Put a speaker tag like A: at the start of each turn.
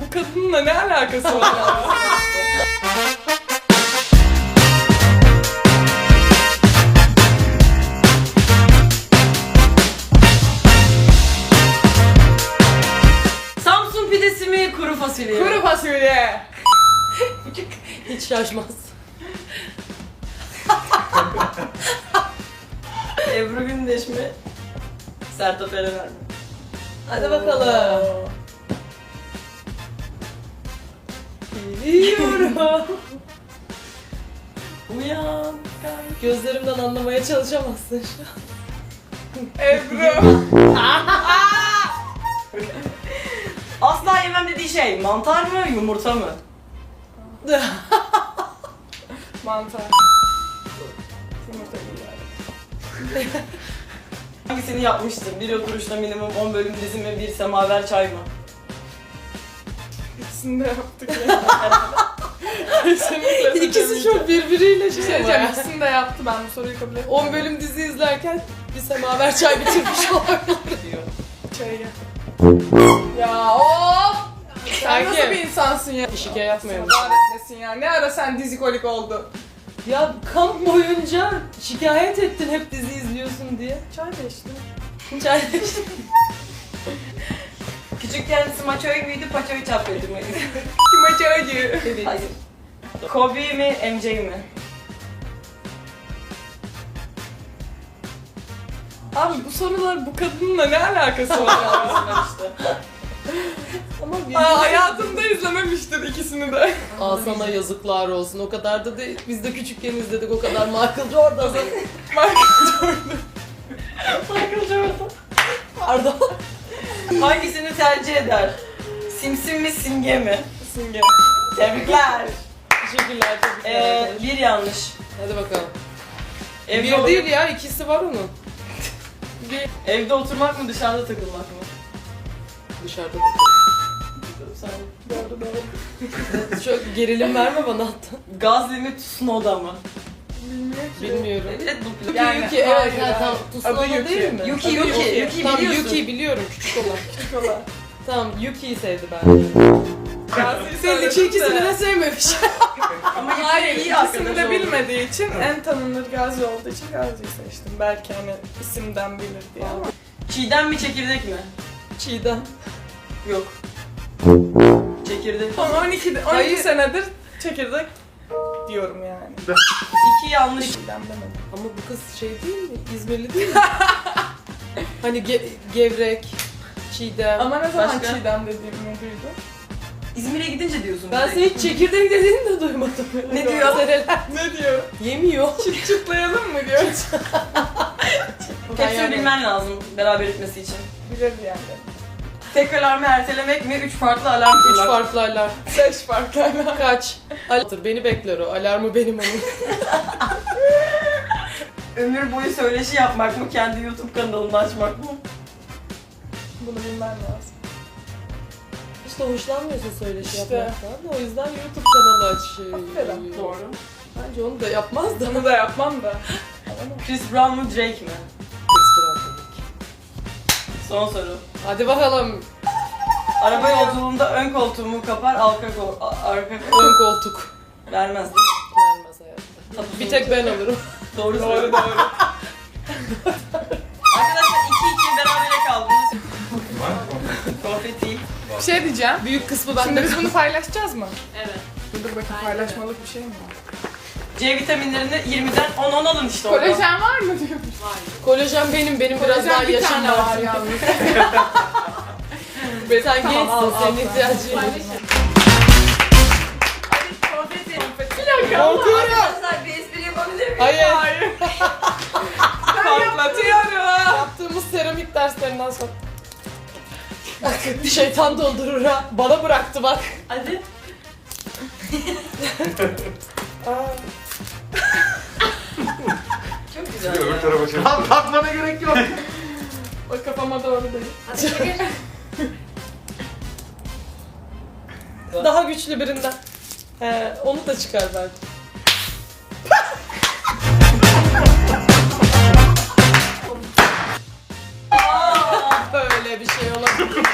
A: bu kadınla ne alakası var ya?
B: Samsun pidesi mi kuru fasulye mi?
A: Kuru fasulye.
B: Hiç şaşmaz. Ebru Gündeş mi? Sertab Erener mi? Hadi bakalım. Biliyorum. Uyan. Gözlerimden anlamaya çalışamazsın şu an.
A: Ebru.
B: Asla yemem dediği şey mantar mı yumurta mı?
A: Mantar. Yumurta gibi yani.
B: Hangisini yapmıştır? Bir oturuşta minimum 10 bölüm dizi mi? Bir semaver çay mı?
A: İkisini de yaptık ya. Kesinlikle
C: İkisi çok birbiriyle
A: Bir
C: şey
A: diyeceğim, ikisini de yaptı ben bu soruyu kabul etmiyorum.
C: 10 bölüm dizi izlerken bir semaver çay bitirmiş olabilir.
B: Diyor.
A: Şey ya. Of! Sen
C: Sanki.
A: nasıl bir insansın ya?
C: Şike yapmayalım.
A: Allah etmesin ya. Ne ara sen dizikolik oldun?
B: Ya kamp boyunca şikayet ettin hep dizi izliyorsun diye.
A: Çay da içtim.
B: Çay Küçükken smaçoy muydu, paçoy çapıydı mıydı?
A: Kim acayı?
B: Hayır. Kobe mi, MJ mi?
A: Abi bu sorular bu kadınla ne alakası var?
B: Var işte.
C: Ama.
A: Aa, hayatımda izlememiştir ikisini de.
C: Aa sana yazıklar olsun. O kadar da değil. Biz de küçükken izledik o kadar Michael Jordan.
B: Michael Jordan.
C: Pardon.
B: Hangisini tercih eder? Simsim mi, simge mi?
A: Simge.
B: Tebrikler.
C: Teşekkürler. teşekkürler
B: Ee, bir yanlış.
C: Hadi bakalım.
B: Evde,
C: bir değil ya ikisi var onun.
B: Bir- evde oturmak mı, dışarıda takılmak mı?
C: Dışarıda.
B: Sen.
C: Çok gerilim verme bana hatta.
B: Gazli mi, Tsunoda mı?
A: Bilmiyorum ki.
C: Bilmiyorum.
B: Evet, bu
C: Yuki
A: Yani,
C: Yuki evet
A: hayır.
C: tamam.
A: Adı Yuki.
C: değil mi?
B: Yuki, Yuki, Yuki
C: Tamam
B: biliyorsun.
C: Yuki biliyorum küçük olan.
A: Küçük olan.
C: Tamam Yuki'yi sevdi ben. Ki
A: söyledim
C: ikisini
A: de.
C: sevmemiş.
B: Ama Yuki
A: Hayır,
B: iyi arkadaş
A: de bilmediği için en tanınır Gazi olduğu için Gazi'yi seçtim. Belki hani isimden bilir diye.
B: Çiğdem mi, çekirdek mi?
C: Çiğdem.
B: Yok. Çekirdek.
A: Son 12, 12
C: Hayır.
A: senedir çekirdek diyorum yani.
B: İki yanlış.
A: Çiğdem demedim.
C: Ama bu kız şey değil mi? İzmirli değil mi? hani ge- gevrek, çiğdem.
A: Ama ne zaman
B: Başka?
A: Çiğdem dediğimi duydum.
B: İzmir'e gidince diyorsun.
C: ben seni hiç çekirdek dediğini de duymadım.
B: Ne diyor?
C: Seneler
A: Ne diyor?
C: Yemiyor.
A: Çıt çıtlayalım mı diyor.
B: Hepsini bilmen lazım beraber etmesi için.
A: Bilirdi yani.
B: Tek alarmı ertelemek mi? Üç farklı alarm
C: Üç
B: kurmak.
C: farklı alarm.
A: Seç farklarla.
C: Kaç? Al- Beni bekler o. Alarmı benim onun.
B: Ömür boyu söyleşi yapmak mı? Kendi YouTube kanalını açmak mı?
A: Bunu bilmen lazım.
C: İşte hoşlanmıyorsun söyleşi
A: İşte.
C: yapmaktan. O yüzden YouTube kanalı açıyor.
A: Aferin.
B: Doğru.
C: Bence onu da yapmaz da.
A: Bunu da yapmam da.
B: Chris Brown mu? Drake mi? Son soru.
C: Hadi bakalım.
B: Araba yolculuğunda ön koltuğumu kapar, arka, kol, arka
C: Ön koltuk.
B: vermez değil mi?
C: Vermez hayatta.
B: Tapusu
C: Bir tek ben alırım.
B: Doğru
A: Doğru doğru.
B: Arkadaşlar 2-2 berabere kaldınız. Konfeti.
A: Bir şey diyeceğim.
C: Büyük kısmı
A: Şimdi
C: bende.
A: biz bunu paylaşacağız mı?
B: Evet.
A: Dur bakayım paylaşmalık bir şey mi var?
B: C vitaminlerini 20'den 10-10 alın işte oradan.
A: Kolajen var mı diyor.
C: Kolajen benim, benim biraz
A: Kolajen
C: daha
A: bir
C: yaşım
A: tane var
C: var.
A: yalnız.
C: Sen
A: Tamam, al,
C: gençsin,
A: al
C: senin
A: sen.
C: ihtiyacın yok.
B: Hadi.
C: Korkuyorum.
B: Arkadaşlar bir espri yapabilir miyim?
C: Hayır.
A: Hayır. Patlatıyorum.
C: Yaptığımız seramik derslerinden sonra. Şeytan doldurur ha. Bana bıraktı bak.
B: Hadi. Çok güzel.
D: Öbür tarafa çevir. Tam tatmana gerek yok.
A: O kafama doğru değil.
C: Daha güçlü birinden. He, onu da çıkar belki. Böyle bir şey olabilir.